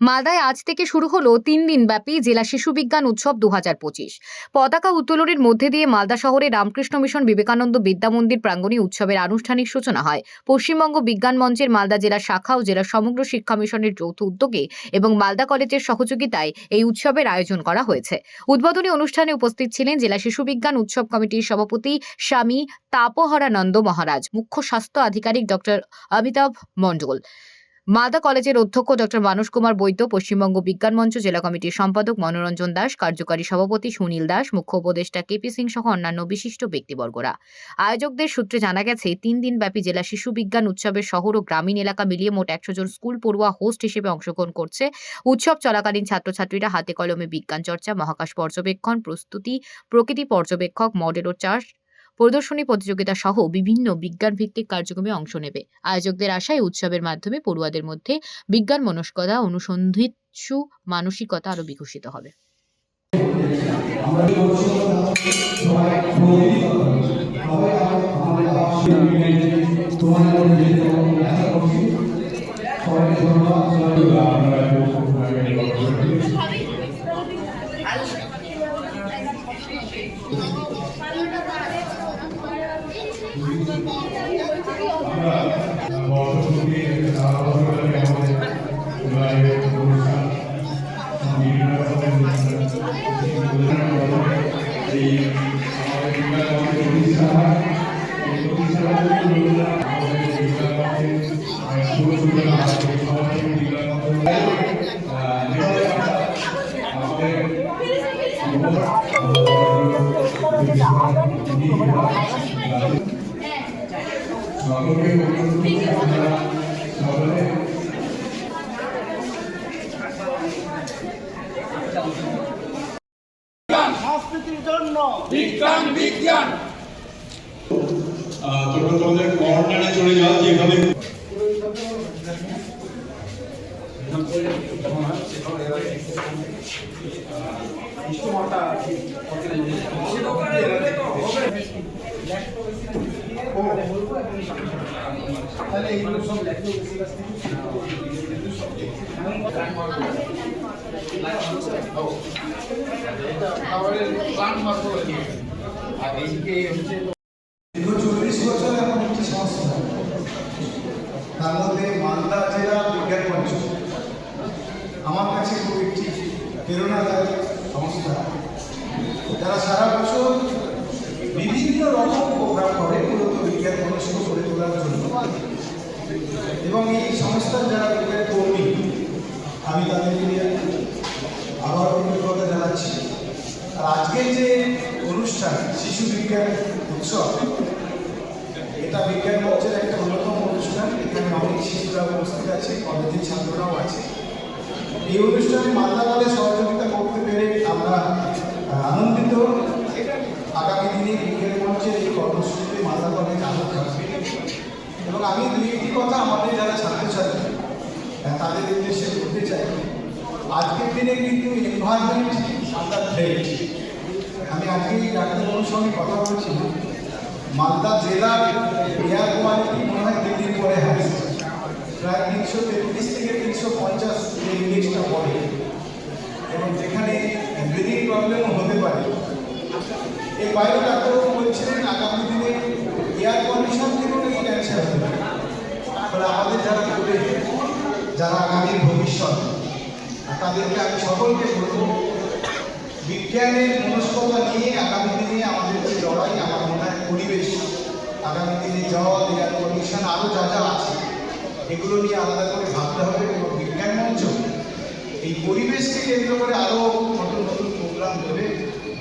মালদায় আজ থেকে শুরু হলো তিন দিন ব্যাপী জেলা শিশু বিজ্ঞান উৎসব দুহাজার পঁচিশ। পতাকা উত্তোলনের মধ্যে দিয়ে মালদা শহরে রামকৃষ্ণ মিশন বিবেকানন্দ বিদ্যা মন্দির প্রাঙ্গণে উৎসবের আনুষ্ঠানিক সূচনা হয়। পশ্চিমবঙ্গ বিজ্ঞান মঞ্চের মালদা জেলা শাখা ও জেলা সমগ্র শিক্ষা মিশনের যৌথ উদ্যোগে এবং মালদা কলেজের সহযোগিতায় এই উৎসবের আয়োজন করা হয়েছে। উদ্বোধনী অনুষ্ঠানে উপস্থিত ছিলেন জেলা শিশু বিজ্ঞান উৎসব কমিটির সভাপতি স্বামী তাপহরানন্দ মহারাজ, মুখ্য স্বাস্থ্য আধিকারিক ডক্টর অমিতাভ মণ্ডল। মালদা কলেজের অধ্যক্ষ ডক্টর মানস কুমার বৈদ্য, পশ্চিমবঙ্গ বিজ্ঞান মঞ্চ জেলা কমিটির সম্পাদক মনোরঞ্জন দাস, কার্যকারী সভাপতি সুনীল দাস, মুখ্য উপদেষ্টা কেপি সিং সহ অন্যান্য বিশিষ্ট ব্যক্তিবর্গরা। আয়োজকদের সূত্রে জানা গেছে, তিন দিন ব্যাপী জেলা শিশু বিজ্ঞান উৎসবের শহর ও গ্রামীণ এলাকা মিলিয়ে মোট একশো জন স্কুল পড়ুয়া হোস্ট হিসেবে অংশগ্রহণ করছে। উৎসব চলাকালীন ছাত্রছাত্রীরা হাতে কলমে বিজ্ঞান চর্চা, মহাকাশ পর্যবেক্ষণ, প্রস্তুতি, প্রকৃতি পর্যবেক্ষক, মডেল ও চাষ প্রদর্শনী প্রতিযোগিতা সহ বিভিন্ন বিজ্ঞান ভিত্তিক কার্যক্রমে অংশ নেবে। আয়োজকদের আশায় উৎসবের মাধ্যমে পড়ুয়াদের মধ্যে বিজ্ঞান মনস্কতা, অনুসন্ধিৎসু, মানসিকতা আরও বিকশিত হবে। Thank you. সংস্কৃতির জন্য। বিজ্ঞান বিজ্ঞান। তোমরা তোমাদের কর্নারে চলে যাও যেভাবে চল্লিশ বছর এমন একটি সংস্থা তার মধ্যে মালদা বিজ্ঞান মঞ্চ আমার কাছে খুব একটি প্রেরণাদায়ক সংস্থা সারা বছর বিভিন্ন রকম প্রোগ্রাম করে মূলত বিজ্ঞান মনস্ক করে তোলার জন্য এবং এই সংস্থার যারা বিজ্ঞান কর্মী, আমি তাদেরকে আবার অভিজ্ঞতা জানাচ্ছি আর আজকের যে অনুষ্ঠান, শিশু বিজ্ঞান উৎসব, এটা বিজ্ঞান মঞ্চের একটা অন্যতম অনুষ্ঠান। এখানে অনেক শিশুরা উপস্থিত আছে, কলেজের ছাত্ররাও আছে। এই অনুষ্ঠানে মালদা কলেজ সহযোগিতা করতে পেরে আমরা আনন্দিত। আগামী দিনে বিজ্ঞান মঞ্চের এই কর্মসূচিতে মালদা কলেজ থাকবে এবং আমি দুই একটি কথা আমাদের যারা ছাত্রছাত্রী তাদের উদ্দেশ্যে বলতে চাই। আজকের দিনে কিন্তু এনভায়রনমেন্ট আমরা থ্রেট আমি আজকে ডাক্তারবাবুর সঙ্গে কথা বলছিলাম মালদা জেলার এয়ার কোয়ালিটি মনে হয় দিল্লির পরে হারিয়েছে প্রায় তিনশো তেত্রিশ থেকে তিনশো পঞ্চাশ ইন্ডেক্সটা পড়ে এবং যেখানে ব্রিদিং প্রবলেমও হতে পারে। এই বাইরে ডাক্তারবাবু বলছিলেন, আগামী দিনে এয়ার কন্ডিশন থেকেও নাকি ক্যান্সার ফলে আমাদের যারা যারা আগামীর ভবিষ্যৎ তাদেরকে আমি সকলকে বলব, বিজ্ঞানের মনস্কতা নিয়ে আগামী দিনে আমাদের যে লড়াই, আমার মনে হয় পরিবেশ, আগামী দিনে জল, এয়ার কন্ডিশন আরও যা যা আছে, এগুলো নিয়ে আলাদা করে ভাবতে হবে এবং বিজ্ঞান মঞ্চ, এই পরিবেশকে কেন্দ্র করে আরও নতুন নতুন প্রোগ্রাম দেবে।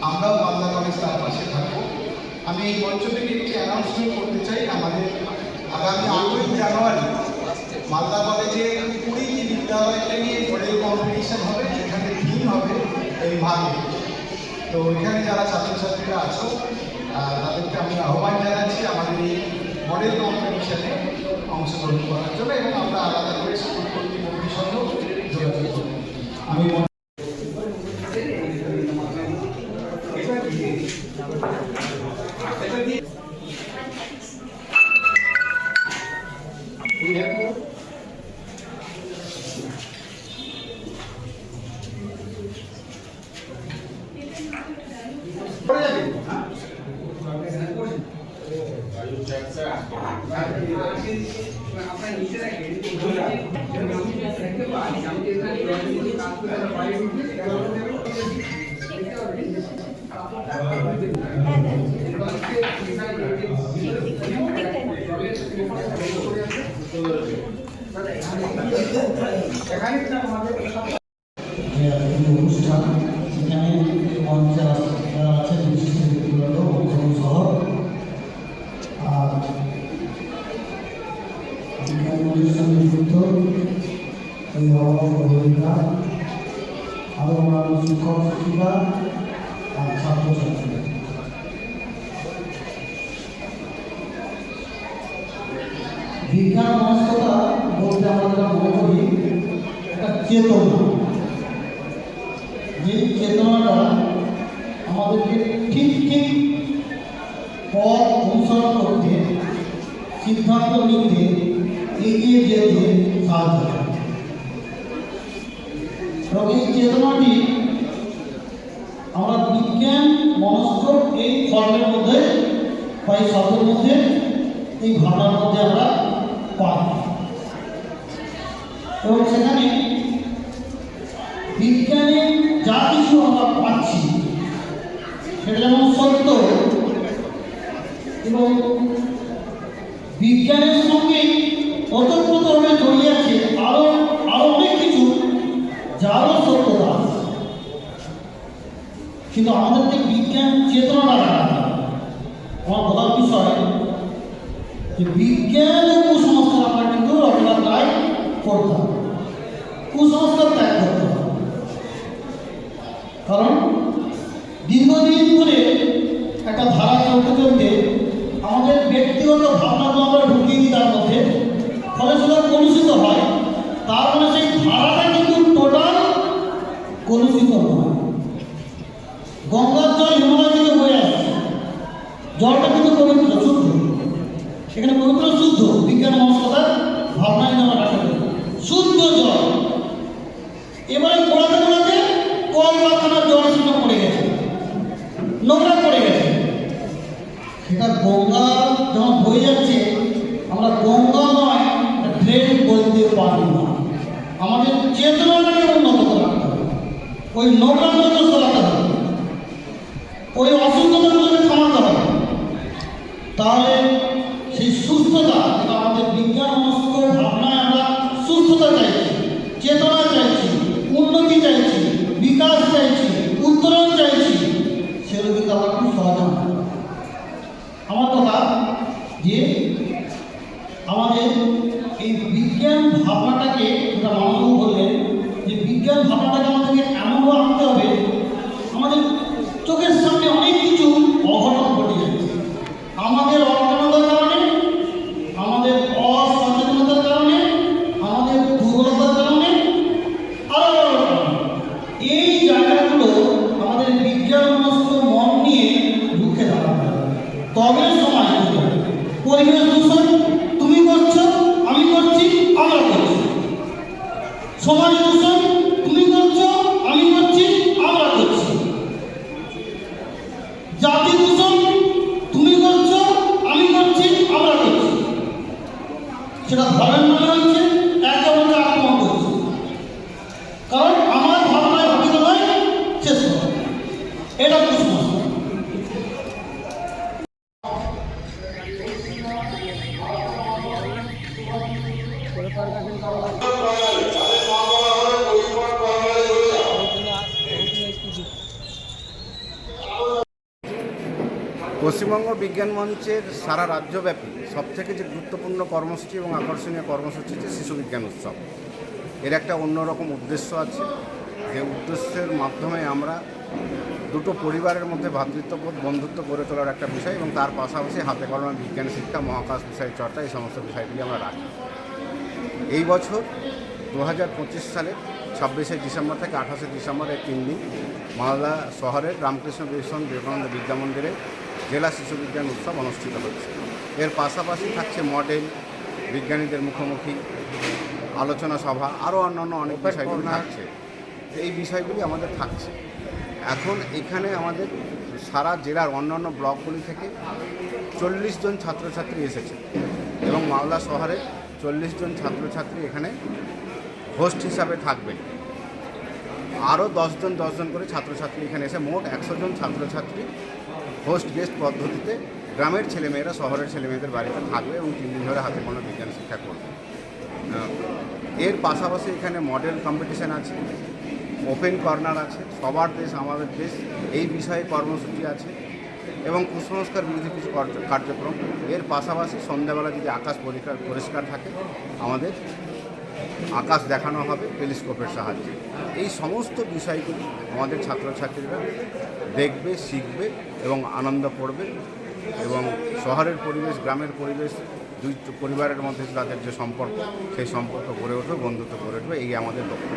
আমরাও মালদা কলেজ তার পাশে থাকব। আমি এই মঞ্চ থেকে একটি অ্যানাউন্সমেন্ট করতে চাই। আমাদের আগামী আটই জানুয়ারি মালদা কলেজে কুড়িটি বিদ্যালয়কে নিয়ে মডেল কম্পিটিশন হবে, যেখানে থিম হবে এই ভাগে। তো এখানে যারা ছাত্রছাত্রীরা আছো তাদেরকে আমি আহ্বান জানাচ্ছি আমাদের এই মডেল কম্পিটিশনে অংশগ্রহণ করার জন্য এবং আমরা আলাদা করে স্কুল কর্তৃপক্ষের সঙ্গেও যোগাযোগ করব। আমি যে একটি অনুষ্ঠান শিক্ষক শিক্ষিকা আর ছাত্রছাত্রী বিজ্ঞান মনস্কতা বলতে আমরা মনে করি, একটা চেতনা। যে চেতনাটা আমাদেরকে ঠিক ঠিক পথ অনুসরণ করতে, সিদ্ধান্ত নিতে এগিয়ে যেতে সাহায্য করে। এই চেতনাটি আমরা বিজ্ঞান মনস্ক এই ফর্মের মধ্যে বা এই শব্দের মধ্যে এই ভাবনার মধ্যে আমরা পাই। এবং সেখানে বিজ্ঞানে যা কিছু আমরা পাচ্ছি, সেটা যেমন সত্য এবং বিজ্ঞানের সঙ্গে ওতপ্রোতভাবে জড়িয়ে আছে আরও আরও অনেক কিছু, যারও সত্যতা। কিন্তু আমাদেরকে বিজ্ঞান চেতনাটা রাখতে হবে। আমার বলার বিষয়, যে বিজ্ঞান কুসংস্কার আমরা কিন্তু রচনাটাই করতে হবে। কুসংস্কার ত্যাগ করতে হবে। কারণ দীর্ঘদিন ধরে একটা ধারা চলতে চলতে আমাদের ব্যক্তিগত ভাবনাগুলো আমরা ঢুকিয়ে দিই তার মধ্যে। ফলে সেটা কলুষিত হয়। তার মানে সেই ধারাটা কিন্তু টোটাল কলুষিত নয়। গঙ্গার জল হিমালয় থেকে বয়ে আসছে। জলটা কিন্তু পবিত্র, শুদ্ধ। সেখানে পবিত্র, শুদ্ধ। বিজ্ঞান মনস্কতার ভাবনা কিন্তু আমরা রাখতে শুদ্ধ জল। এবারে গোড়াতে গোড়াতে কলকারখানার জল সেটা পড়ে গেছে। নোংরা পড়ে গেছে। সেটা গঙ্গা যখন বয়ে যাচ্ছে, আমরা গঙ্গা নয় ড্রেন বলতে পারি না। আমাদের চেতনাটাকে উন্নত করে ওই নোংরা চালাতে হবে ওই অসুস্থতাগুলোকে থামাতে হবে তাহলে সেই সুস্থতা আমাদের বিজ্ঞান মনস্ক ভাবনায় আমরা সুস্থতা চাইছি, চেতনা চাইছি, উন্নতি চাইছি, বিকাশ চাইছি, উত্তরণ চাইছি, সেগুলো কিন্তু আমরা খুব সহজে। আমার কথা যে আমাদের এই বিজ্ঞান ভাবনাটাকে যেটা মানব বললেন, যে বিজ্ঞান ভাবনাটাকে তবে সমাজ পরিবেশ দূষণ, তুমি করছ, আমি করছি, আমরা করছি। সমাজ দূষণ, তুমি করছ, আমি করছি, আমরা করছি। জাতি দূষণ, তুমি করছ, আমি করছি, আমরা করছি। সেটা ধর্মের নামে হচ্ছে একে অপরকে আক্রমণ করছে। কারণ আমার ভাবনায় ভাবিত নয়, শেষ এটা পশ্চিমবঙ্গ বিজ্ঞান মঞ্চের সারা রাজ্যব্যাপী সবথেকে যে গুরুত্বপূর্ণ কর্মসূচি এবং আকর্ষণীয় কর্মসূচি হচ্ছে শিশু বিজ্ঞান উৎসব। এর একটা অন্যরকম উদ্দেশ্য আছে। যে উদ্দেশ্যের মাধ্যমে আমরা দুটো পরিবারের মধ্যে ভ্রাতৃত্ববোধ বন্ধুত্ব গড়ে তোলার একটা বিষয় এবং তার পাশাপাশি হাতে কলমে বিজ্ঞান, শিক্ষা, মহাকাশ বিষয় চর্চা, এই সমস্ত বিষয়গুলি আমরা রাখি। এই বছর দু হাজার পঁচিশ সালে ছাব্বিশে ডিসেম্বর থেকে আঠাশে ডিসেম্বর এই তিন দিন মালদা শহরের রামকৃষ্ণ মিশন বিবেকানন্দ বিদ্যা মন্দিরে জেলা শিশু বিজ্ঞান উৎসব অনুষ্ঠিত হচ্ছে। এর পাশাপাশি থাকছে মডেল বিজ্ঞানীদের মুখোমুখি আলোচনা সভা আরও অন্যান্য অনেক বিষয়গুলি থাকছে। এই বিষয়গুলি আমাদের থাকছে। এখন এখানে আমাদের সারা জেলার অন্যান্য ব্লকগুলি থেকে চল্লিশ জন ছাত্রছাত্রী এসেছে এবং মালদা শহরে চল্লিশ জন ছাত্রছাত্রী এখানে হোস্ট হিসাবে থাকবেন আরও দশজন দশজন করে ছাত্রছাত্রী এখানে এসে মোট একশো জন ছাত্রছাত্রী হোস্ট গেস্ট পদ্ধতিতে গ্রামের ছেলেমেয়েরা, শহরের ছেলেমেয়েদের বাড়িতে থাকবে এবং তিন দিন ধরে হাতে কোনো বিজ্ঞান শিক্ষা করবে। এর পাশাপাশি এখানে মডেল কম্পিটিশান আছে, ওপেন কর্নার আছে, সবার দেশ, আমাদের দেশ, এই বিষয়ে কর্মসূচি আছে এবং কুসংস্কার বিরোধী কিছু কার্যক্রম। এর পাশাপাশি সন্ধ্যাবেলা যদি আকাশ পরিষ্কার পরিষ্কার থাকে, আমাদের আকাশ দেখানো হবে টেলিস্কোপের সাহায্যে। এই সমস্ত বিষয়গুলি আমাদের ছাত্রছাত্রীরা দেখবে, শিখবে এবং আনন্দ করবে এবং শহরের পরিবেশ, গ্রামের পরিবেশ, দুই পরিবারের মধ্যে তাদের যে সম্পর্ক, সেই সম্পর্ক গড়ে উঠবে, বন্ধুত্ব গড়ে উঠবে, এই আমাদের লক্ষ্য।